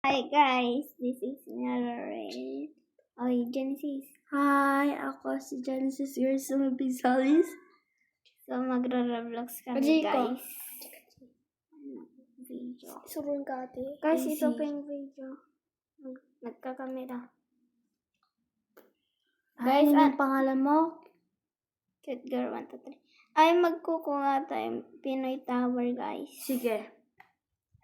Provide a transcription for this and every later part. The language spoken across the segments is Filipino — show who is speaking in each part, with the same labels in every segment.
Speaker 1: Hi guys, this is Nellorin. Oy, oh, Genesis.
Speaker 2: Hi, ako si Genesis Gerson Pizalis.
Speaker 1: So, magro-roblox kami, guys. Video.
Speaker 2: Surun ka, ate.
Speaker 1: Guys, ito pa yung video. Nagkakamera. Guys,
Speaker 2: ano
Speaker 1: ang
Speaker 2: ah, pangalan mo?
Speaker 1: Cute girl 123. Ay, magkukuha tayo. Pinoy Tower, guys.
Speaker 2: Sige.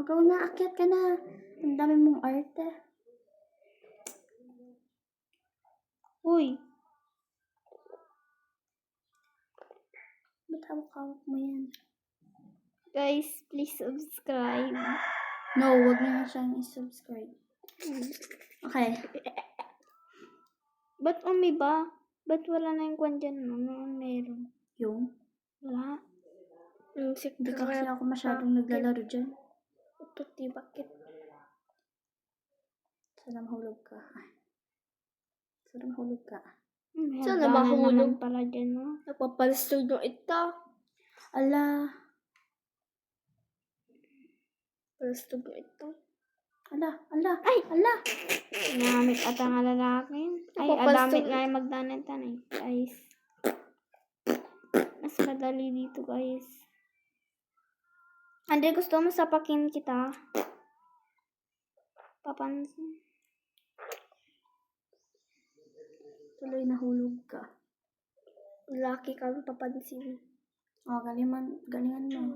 Speaker 2: O, go na, akyat ka na. Ang dami mong arte.
Speaker 1: Uy,
Speaker 2: Ba't hawak-hawak mo yan?
Speaker 1: guys, please subscribe.
Speaker 2: No, wag na nga siyang i-subscribe. Okay.
Speaker 1: Ba't umi ba? Ba't wala na yung kwan dyan? No? Noon meron.
Speaker 2: Yung?
Speaker 1: Wala.
Speaker 2: Hindi ka kasi ako masyadong naglalaro dyan.
Speaker 1: Tuti, bakit?
Speaker 2: Sana mahulog ka. Sana mahulog ka.
Speaker 1: Hmm,
Speaker 3: Sana mahulog.
Speaker 1: pala dyan, no?
Speaker 3: Napapalistog yung ita.
Speaker 2: Ala.
Speaker 3: Palistog yung ita.
Speaker 2: Ala. Ala. Ay! Ala!
Speaker 1: Ginamit at ang lalaki. Ay, adamit nga yung magdanatan eh. Guys. Mas madali dito, guys. Andre, gusto mo sapakin kita? Papansin.
Speaker 2: Tuloy nahulog ka.
Speaker 3: Lucky kang papansin.
Speaker 2: O, galingan, galingan mo.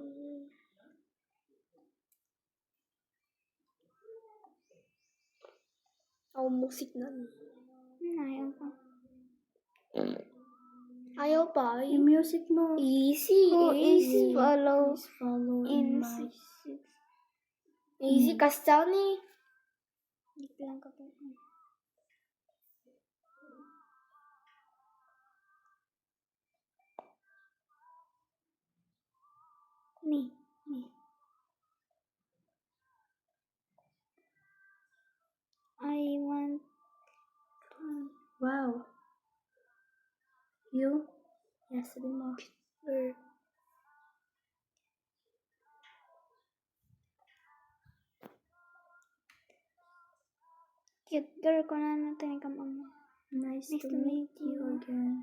Speaker 3: Ako musik na.
Speaker 1: Hmm, ayaw ko.
Speaker 3: Ayaw pa.
Speaker 2: Yung music mo.
Speaker 3: Easy.
Speaker 1: Oh,
Speaker 3: easy.
Speaker 1: easy. Follow.
Speaker 2: Follow
Speaker 1: In
Speaker 2: my...
Speaker 3: Mm.
Speaker 1: Easy lang ka po. Ni, ni. I want
Speaker 2: Wow. You? Yes, sabi mo.
Speaker 3: Or,
Speaker 1: cute girl ko na natin ka mama.
Speaker 2: Nice,
Speaker 1: Nice
Speaker 2: to,
Speaker 1: to
Speaker 2: meet,
Speaker 1: meet
Speaker 2: you
Speaker 1: you.
Speaker 2: again.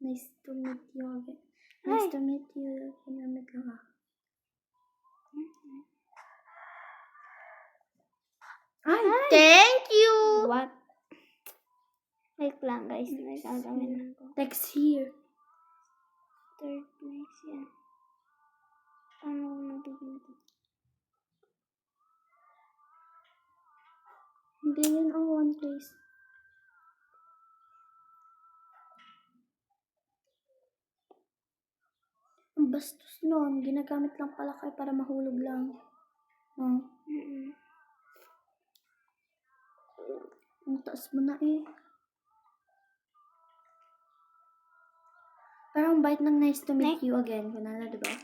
Speaker 2: Nice to meet you again.
Speaker 1: Hi.
Speaker 2: Nice to meet you. Kinamit lang ah. Ay!
Speaker 3: Thank you!
Speaker 1: What? Wait lang guys, may gagawin lang ko.
Speaker 2: Text here.
Speaker 1: Third place yan. Paano ko nabigyan ito?
Speaker 2: Hindi yun ang one place. Ang bastos nun. Ginagamit lang pala kayo para mahulog lang. No?
Speaker 1: Mm-mm.
Speaker 2: Ang taas mo na eh. Pero ang bait ng nice to meet you again. Kunala, di ba?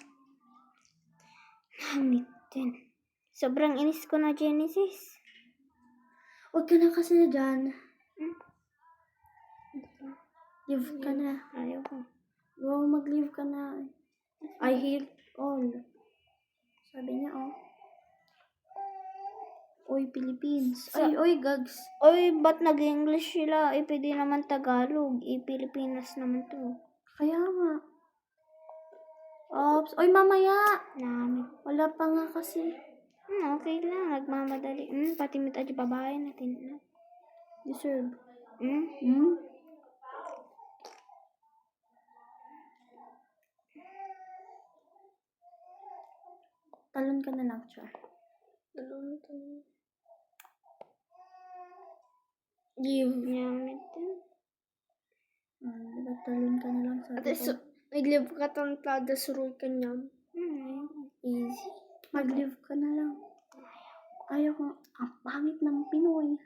Speaker 1: Hamit din. Sobrang inis ko na Genesis.
Speaker 2: Huwag ka na kasi dyan.
Speaker 1: Hmm?
Speaker 2: Leave ka na.
Speaker 1: Ayaw ko.
Speaker 2: Go, mag-leave ka na. I heal all. Sabi niya, oh. Oy, Philippines. Ay, oy, gags.
Speaker 1: Oy, ba't nag-English sila? Eh, pwede naman Tagalog. Eh, Pilipinas naman to.
Speaker 2: Kaya nga. Ops. Oy, mamaya.
Speaker 1: Namit.
Speaker 2: Wala pa nga kasi.
Speaker 1: Hmm, okay lang. Nagmamadali. Hmm, pati mit aja babae natin. na.
Speaker 2: Deserve.
Speaker 1: Hmm?
Speaker 2: Hmm? Talon ka na lang, Char.
Speaker 3: Naluntan. Give.
Speaker 1: Namit din.
Speaker 2: Ah, diba talon ka na lang sa
Speaker 3: Ate, so, nag-live ka tang tada suroy ka niya.
Speaker 1: Hmm, ayaw ko.
Speaker 2: Mag-leave ka na lang. Ayaw ko, ang pangit ng Pinoy.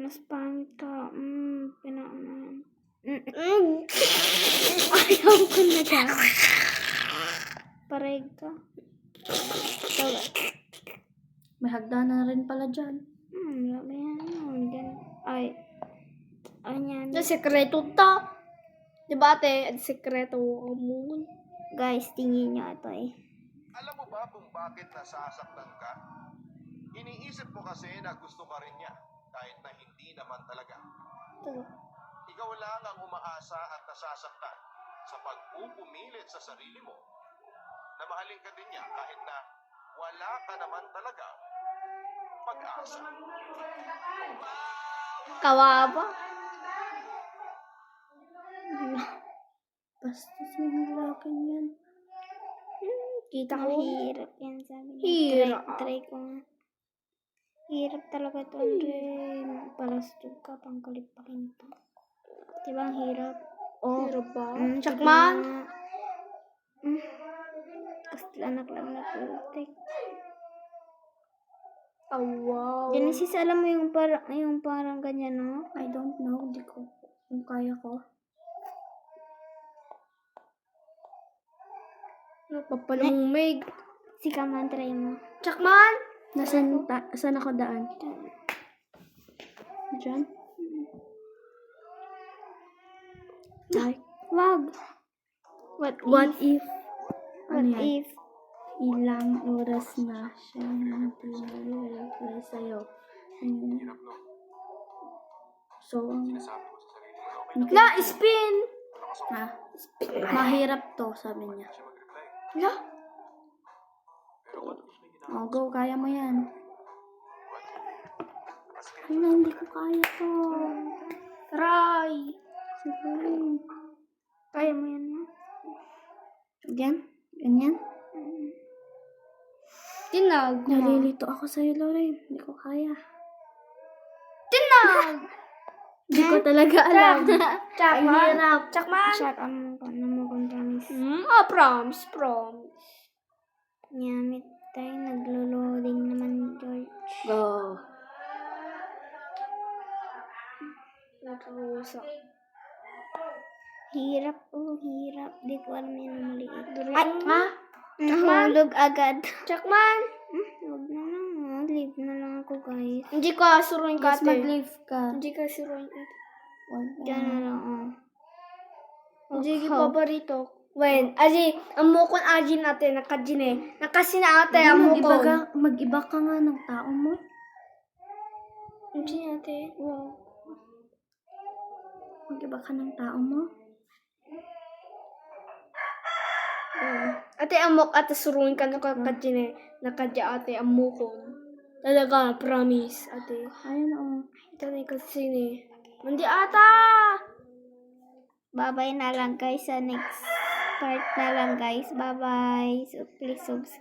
Speaker 1: Mas pangit ka. Mm, pinaan. Mm, mm. Ayaw ko na dyan. Pareg ka. Tawa.
Speaker 2: May hagdanan na rin pala dyan.
Speaker 1: Hmm, labi yan. Ay. Ay, yan.
Speaker 3: Na sekreto ta. Di ba ate? Ang sekreto mo.
Speaker 1: Guys, tingin nyo ito eh.
Speaker 4: Alam mo ba kung bakit nasasaktan ka? Iniisip mo kasi na gusto ka rin niya, kahit na hindi naman talaga.
Speaker 1: Ito.
Speaker 4: Ikaw lang ang umaasa at nasasaktan sa pagpupumilit sa sarili mo na mahalin ka din niya kahit na wala ka naman talaga pag-asa.
Speaker 3: Kawawa.
Speaker 2: Basta yung lalaki yan.
Speaker 1: Kita ko hirap yan sabi niya.
Speaker 3: Hirap.
Speaker 1: Try, try ko nga. Hirap talaga to, Andre. Palastog ka, pangkalipakin to. Diba ang hirap? Oh.
Speaker 3: Hirap ba?
Speaker 1: Mm,
Speaker 3: Chakman?
Speaker 1: Mm. Basta anak lang na protect.
Speaker 3: Oh, wow.
Speaker 1: Genesis, alam mo yung parang, yung parang ganyan, no?
Speaker 2: I don't know. Hindi ko, kung kaya ko.
Speaker 3: Napapalumig.
Speaker 1: Si Kaman, try mo.
Speaker 3: Chakman?
Speaker 2: Nasaan, ta, saan ako daan? Diyan? Ay,
Speaker 1: Wag. What,
Speaker 2: what
Speaker 1: if?
Speaker 2: if,
Speaker 1: What
Speaker 2: ano yan?
Speaker 1: if?
Speaker 2: ilang oras na siya nag-reply sa'yo? Ayun. So,
Speaker 3: La, spin!
Speaker 2: ha? Mahirap to, sabi niya.
Speaker 3: La,
Speaker 2: Oh, go, kaya mo yan. Ano, hindi ko kaya to.
Speaker 3: try.
Speaker 2: Sige.
Speaker 1: Kaya mo yan?
Speaker 2: Ganyan? Ganyan?
Speaker 3: Tinag mo.
Speaker 2: Nalilito ako sa'yo, Lorraine. Hindi ko kaya.
Speaker 3: Tinag!
Speaker 2: Hindi ko talaga alam.
Speaker 3: Chakman? Chakman?
Speaker 1: Shut up mo ko na mo kung promise.
Speaker 3: Hmm? Ah, promise, promise.
Speaker 1: Nyamit tayo, naglo-loading naman, George.
Speaker 2: Go.
Speaker 3: Nakarusak.
Speaker 1: Hirap, oh, hirap. Di ko alam yan ang maliit.
Speaker 3: Ay, ha?
Speaker 1: Nahulog agad.
Speaker 3: Chakman?
Speaker 1: Hmm, Huwag na lang, oh. Leave na lang ako, guys.
Speaker 3: Hindi ka suruin ka,
Speaker 2: Yes, mag-leave ka.
Speaker 3: Hindi ka suruin.
Speaker 2: Wag
Speaker 1: Diyan na lang, oh.
Speaker 3: Hindi ka paborito. Wen, aji, ang mukon aji natin, nakajine. Nakasina ate, ang
Speaker 2: mag-iba ka,
Speaker 3: mukon.
Speaker 2: mag-iba ka nga ng tao mo.
Speaker 3: Hindi ate. Wow.
Speaker 2: Mag-iba ka ng tao mo.
Speaker 3: Ate, ang muk, ate, suruin ka nakakajine. Nakadya ate, ang mukon. Talaga, promise, ate.
Speaker 2: Ayun, oh.
Speaker 3: Ito na yung kasine. Mandi ata!
Speaker 1: Bye-bye na lang, guys, sa next part na lang, guys. Bye-bye. So, please subscribe.